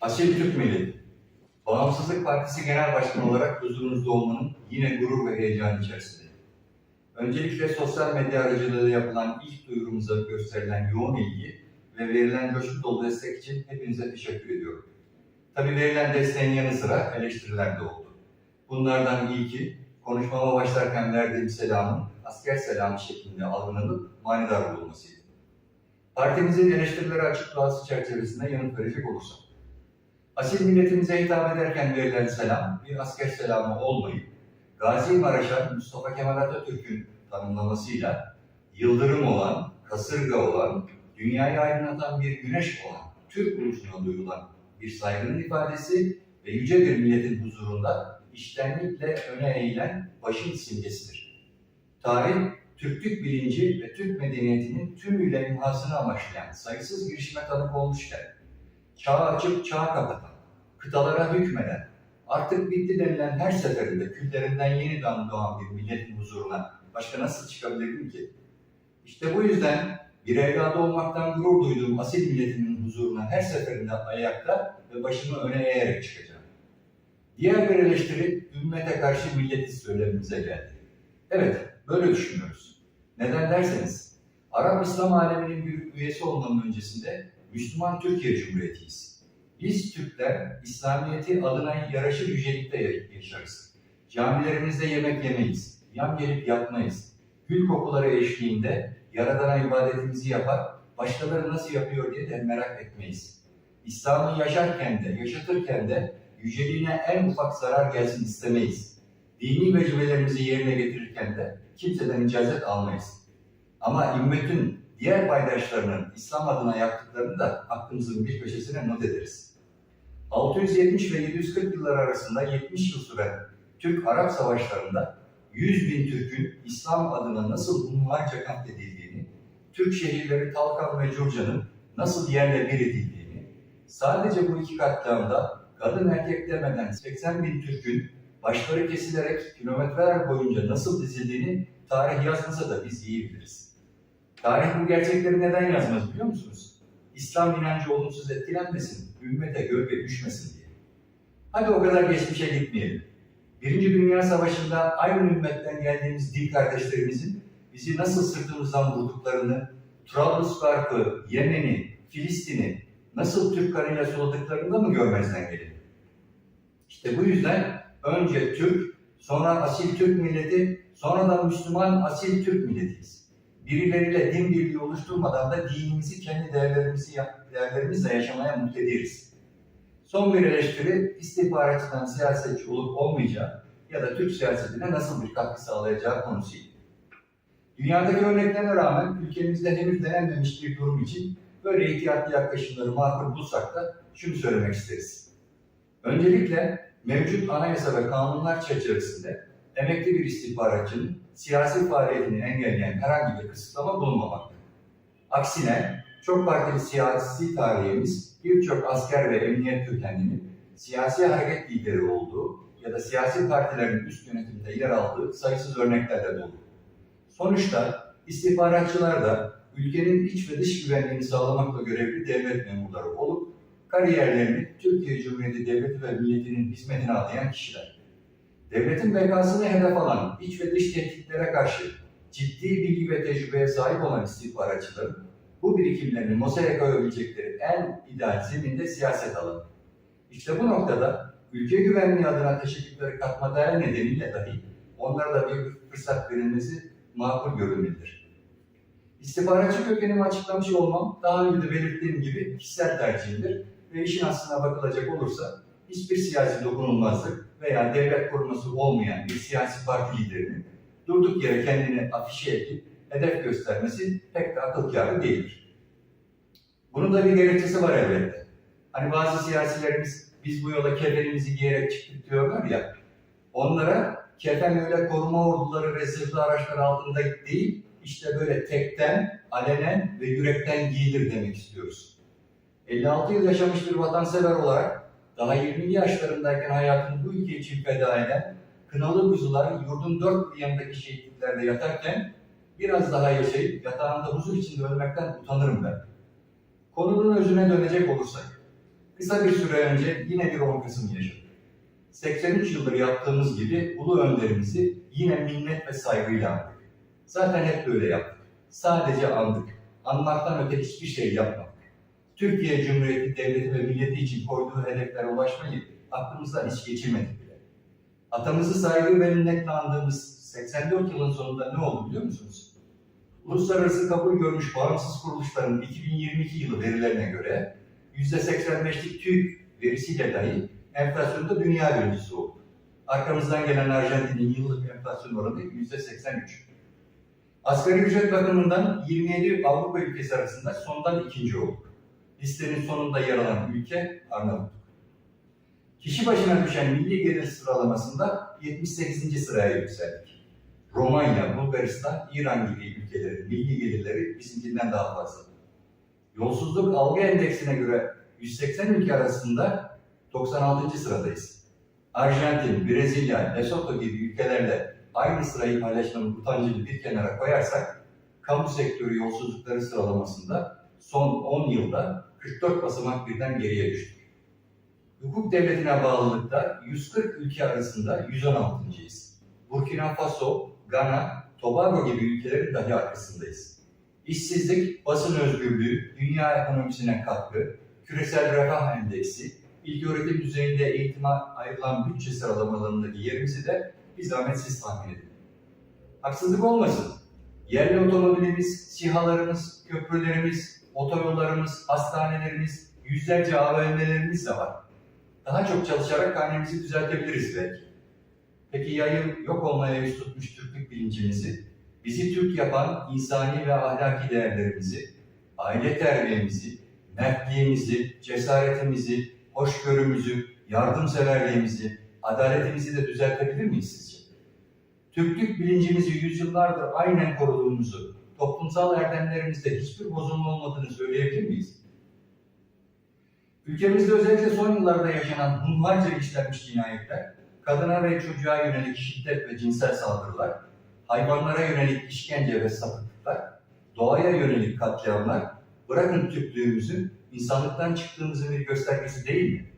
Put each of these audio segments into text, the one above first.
Asil Türk Milleti, Bağımsızlık Partisi Genel Başkanı olarak huzurunuzda olmanın yine gurur ve heyecan içerisindeyim. Öncelikle sosyal medya aracılığıyla yapılan ilk duyurumuza gösterilen yoğun ilgi ve verilen coşku dolu destek için hepinize teşekkür ediyorum. Tabii verilen desteğin yanı sıra eleştiriler de oldu. Bunlardan ilki, konuşmama başlarken verdiğim selamın asker selamı şeklinde algılanıp manidar bulunmasıydı. Partimizin eleştirileri açık çerçevesinde yanıt verecek olursam. Asil milletimize hitap ederken verilen selam bir asker selamı olmayıp Gazi Maraş'a Mustafa Kemal Atatürk'ün tanımlamasıyla yıldırım olan, kasırga olan, dünyayı aydınlatan bir güneş olan Türk ulusuna duyulan bir saygının ifadesi ve yüce bir milletin huzurunda iştenlikle öne eğilen başın simgesidir. Tarih, Türklük bilinci ve Türk medeniyetinin tümüyle imhasını amaçlayan sayısız girişime tanık olmuşken, çağ açıp çağ kapatan, kıtalara hükmeden, artık bitti denilen her seferinde küllerinden yeniden doğan bir milletin huzuruna başka nasıl çıkabilirdim ki? İşte bu yüzden bir evladı olmaktan gurur duyduğum asil milletimin huzuruna her seferinde ayakta ve başımı öne eğerek çıkacağım. Diğer bir eleştiri ümmete karşı milleti söylemimize geldi. Evet, böyle düşünüyoruz. Neden derseniz, Arap İslam aleminin bir üyesi olmanın öncesinde Müslüman Türkiye Cumhuriyeti'yiz. Biz Türkler İslamiyeti adına yaraşır yücelikte yaşarız. Camilerimizde yemek yemeyiz, yan gelip yatmayız. Gül kokuları eşliğinde Yaradan'a ibadetimizi yapar, başkaları nasıl yapıyor diye de merak etmeyiz. İslam'ı yaşarken de, yaşatırken de yüceliğine en ufak zarar gelsin istemeyiz. Dini vecibelerimizi yerine getirirken de kimseden icazet almayız. Ama ümmetin diğer paydaşlarının İslam adına yaptıklarını da aklımızın bir köşesine not ederiz. 670 ve 740 yıllar arasında 70 yıl süren Türk-Arap savaşlarında 100 bin Türk'ün İslam adına nasıl hunharca katledildiğini, Türk şehirleri Talkan ve Curca'nın nasıl yerle bir edildiğini, sadece bu iki katliamda kadın erkek demeden 80 bin Türk'ün başları kesilerek kilometreler boyunca nasıl dizildiğini tarih yazmasa da biz iyi biliriz. Tarih bu gerçekleri neden yazmaz biliyor musunuz? İslam inancı olumsuz etkilenmesin, ümmete gölge düşmesin diye. Hadi o kadar geçmişe gitmeyelim. Birinci Dünya Savaşı'nda aynı ümmetten geldiğimiz din kardeşlerimizin bizi nasıl sırtımızdan vurduklarını, Trablusgarp'ı, Yemen'i, Filistin'i nasıl Türk kanıyla suladıklarını da mı görmezden gelelim? İşte bu yüzden önce Türk, sonra asil Türk milleti, sonra da Müslüman asil Türk milletiyiz. Birileriyle din birliği oluşturmadan da dinimizi, kendi değerlerimizi, değerlerimizle yaşamaya muktedir'iz. Son bir eleştiri istihbaratçıdan siyasetçi olup olmayacağı ya da Türk siyasetine nasıl bir katkı sağlayacağı konusuydu. Dünyadaki örneklere rağmen ülkemizde henüz denenmemiş bir durum için böyle ihtiyatlı yaklaşımları makul bulsak da şunu söylemek isteriz. Öncelikle mevcut anayasa ve kanunlar çerçevesinde emekli bir istihbaratçının siyasi faaliyetini engelleyen herhangi bir kısıtlama bulunmamaktadır. Aksine çok partili siyasi tarihimiz birçok asker ve emniyet kökenlinin siyasi hareket lideri olduğu ya da siyasi partilerin üst yönetiminde yer aldığı sayısız örneklerle dolu. Sonuçta istihbaratçılar da ülkenin iç ve dış güvenliğini sağlamakla görevli devlet memurları olup kariyerlerini Türkiye Cumhuriyeti Devleti ve milletinin hizmetine adayan kişiler. Devletin bekasını hedef alan iç ve dış tehditlere karşı ciddi bilgi ve tecrübeye sahip olan istihbaratçıların bu birikimlerini masaya koyabilecekleri en ideal zeminde siyaset alanı. İşte bu noktada ülke güvenliği adına teşekkürleri katma değer nedeniyle dahi onlara da bir fırsat verilmesi makul görülmelidir. İstihbaratçı kökenimi açıklamış olmam daha önce de belirttiğim gibi kişisel tercihimdir ve işin aslına bakılacak olursa hiçbir siyasi dokunulmazlık veya devlet koruması olmayan bir siyasi parti liderinin durduk yere kendini afişe edip hedef göstermesi pek de akıl kârı değildir. Bunun da bir gerekçesi var elbette. Hani bazı siyasilerimiz biz bu yola kefenimizi giyerek çıktık diyorlar ya, onlara kefen öyle koruma orduları ve araçlar altında değil, işte böyle tekten, alenen ve yürekten giyilir demek istiyoruz. 56 yıl yaşamış bir vatansever olarak daha 20 yaşlarındayken hayatını bu ülke için feda eden kınalı kuzular yurdun dört bir yanındaki şehitliklerde yatarken biraz daha yaşayıp yatağında huzur içinde ölmekten utanırım ben. Konunun özüne dönecek olursak, Kısa bir süre önce yine bir 10 Kasım yaşadık. 83 yıldır yaptığımız gibi ulu önderimizi yine minnet ve saygıyla andık. Zaten hep böyle yaptık. Sadece andık. Anmaktan öte hiçbir şey yapmadık. Türkiye Cumhuriyeti Devleti ve milleti için koyduğu hedeflere ulaşmayı aklımızdan hiç geçirmedik bile. Atamızı saygı ve minnetle andığımız 84 yılın sonunda ne oldu biliyor musunuz? Uluslararası kabul görmüş bağımsız kuruluşların 2022 yılı verilerine göre %85'lik TÜİK verisiyle dahi enflasyonda dünya birincisi oldu. Arkamızdan gelen Arjantin'in yıllık enflasyon oranı %83. Asgari ücret bakımından 27 Avrupa ülkesi arasında sondan ikinci olduk. Listenin sonunda yer alan ülke Arnavutluk. Kişi başına düşen milli gelir sıralamasında 78. sıraya yükseldik. Romanya, Bulgaristan, İran gibi ülkelerin milli gelirleri bizimkinden daha fazla. Yolsuzluk algı endeksine göre 180 ülke arasında 96. sıradayız. Arjantin, Brezilya, Lesotho gibi ülkelerle aynı sırayı paylaşmanın utancını bir kenara koyarsak, kamu sektörü yolsuzlukları sıralamasında son 10 yılda 44 basamak birden geriye düştük. Hukuk devletine bağlılıkta 140 ülke arasında 116.yiz. Burkina Faso, Gana, Tobago gibi ülkelerin dahi arkasındayız. İşsizlik, basın özgürlüğü, dünya ekonomisine katkı, küresel refah endeksi, ilköğretim düzeyinde eğitime ayrılan bütçe sıralamalarındaki yerimizi de bir zahmet tahmin edin. Haksızlık olmasın. Yerli otomobilimiz, sihalarımız, köprülerimiz, otoyollarımız, hastanelerimiz, yüzlerce AVM'lerimiz de var. Daha çok çalışarak hanemizi düzeltebiliriz belki. Peki yayın yok olmaya yüz tutmuş Türklük bilincimizi, bizi Türk yapan insani ve ahlaki değerlerimizi, aile terbiyemizi, mertliğimizi, cesaretimizi, hoşgörümüzü, yardımseverliğimizi, adaletimizi de düzeltebilir miyiz sizce? Türklük bilincimizi yüzyıllardır aynen koruduğumuzu, toplumsal erdemlerimizde hiçbir bozulma olmadığını söyleyebilir miyiz? Ülkemizde özellikle son yıllarda yaşanan hunharca işlenmiş cinayetler, kadına ve çocuğa yönelik şiddet ve cinsel saldırılar, hayvanlara yönelik işkence ve sapıklıklar, doğaya yönelik katliamlar, bırakın Türklüğümüzü, insanlıktan çıktığımızın bir göstergesi değil mi?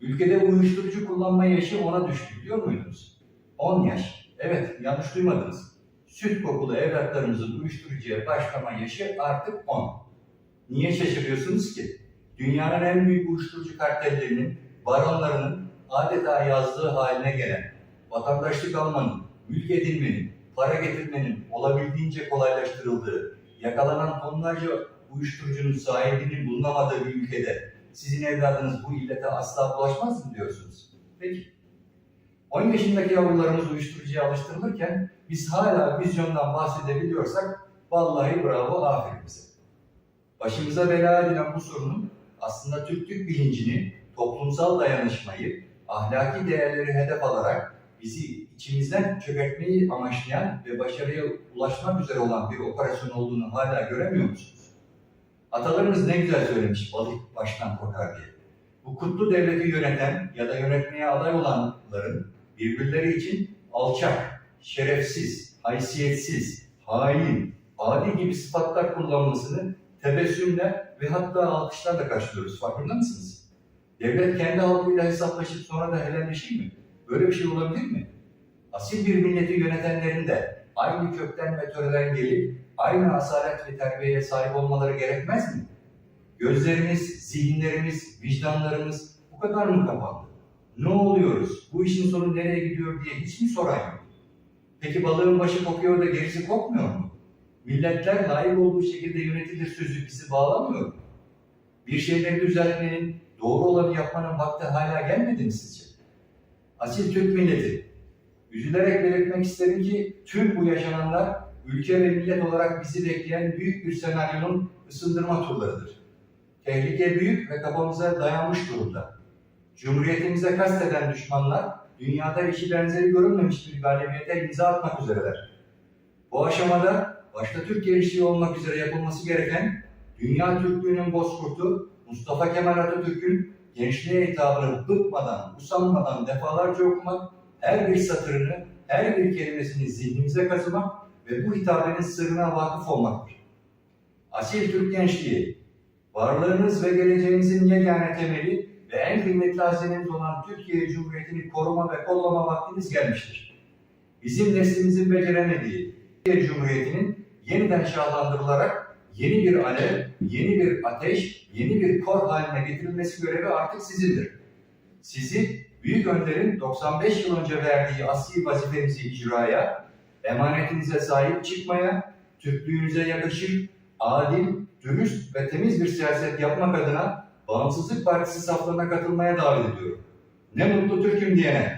Ülkede uyuşturucu kullanma yaşı ona düştü biliyor muydunuz? 10 yaş. Evet, yanlış duymadınız. Süt kokulu evlatlarımızın uyuşturucuya başlama yaşı artık 10. Niye şaşırıyorsunuz ki? Dünyanın en büyük uyuşturucu kartellerinin, baronlarının adeta yazdığı haline gelen, vatandaşlık almanın, mülk edinmenin, para getirmenin olabildiğince kolaylaştırıldığı, yakalanan tonlarca uyuşturucunun sahibinin bulunamadığı bir ülkede sizin evladınız bu illete asla bulaşmaz mı diyorsunuz? Peki. 10 yaşındaki yavrularımız uyuşturucuya alıştırılırken biz hala vizyondan bahsedebiliyorsak vallahi bravo aferin bize. Başımıza bela edilen bu sorunun aslında Türklük bilincini, toplumsal dayanışmayı, ahlaki değerleri hedef alarak bizi içimizden çökertmeyi amaçlayan ve başarıya ulaşmak üzere olan bir operasyon olduğunu hala göremiyor musunuz? Atalarımız ne güzel söylemiş balık baştan korkar diye. Bu kutlu devleti yöneten ya da yönetmeye aday olanların birbirleri için alçak, şerefsiz, haysiyetsiz, hain, adi gibi sıfatlar kullanmasını tebessümle ve hatta alkışlarla karşılıyoruz. Farkında mısınız? Devlet kendi halkıyla hesaplaşıp sonra da helalleşir mi? Böyle bir şey olabilir mi? Asil bir milleti yönetenlerin de aynı kökten ve töreden gelip aynı asalet ve terbiyeye sahip olmaları gerekmez mi? Gözlerimiz, zihinlerimiz, vicdanlarımız bu kadar mı kapandı? Ne oluyoruz? Bu işin sonu nereye gidiyor diye hiç mi soran yok? Peki balığın başı kokuyor da gerisi kokmuyor mu? Milletler layık olduğu şekilde yönetilir sözü bizi bağlamıyor mu? Bir şeyleri düzeltmenin, doğru olanı yapmanın vakti hala gelmedi mi sizce? Asil Türk milleti, üzülerek belirtmek isterim ki tüm bu yaşananlar ülke ve millet olarak bizi bekleyen büyük bir senaryonun ısındırma turlarıdır. Tehlike büyük ve kafamıza dayanmış durumda. Cumhuriyetimize kasteden düşmanlar dünyada eşi benzeri görülmemiş bir galibiyete imza atmak üzereler. Bu aşamada başta Türk gençliği olmak üzere yapılması gereken dünya Türklüğünün bozkurtu Mustafa Kemal Atatürk'ün gençliğe hitabını bıkmadan, usanmadan defalarca okumak, her bir satırını, her bir kelimesini zihnimize kazımak ve bu hitabenin sırrına vakıf olmaktır. Asil Türk gençliği, Varlığınız ve geleceğinizin yegane temeli ve en kıymetli hazineniz olan Türkiye Cumhuriyeti'ni koruma ve kollama vaktiniz gelmiştir. Bizim neslimizin beceremediği Türkiye Cumhuriyeti'nin yeniden şahlandırılarak yeni bir alev, yeni bir ateş, yeni bir kor haline getirilmesi görevi artık sizindir. Sizi Büyük Önder'in 95 yıl önce verdiği asli vazifenizi icraya, emanetinize sahip çıkmaya, Türklüğünüze yakışır, adil, dürüst ve temiz bir siyaset yapmak adına Bağımsızlık Partisi saflarına katılmaya davet ediyorum. Ne mutlu Türk'üm diyene.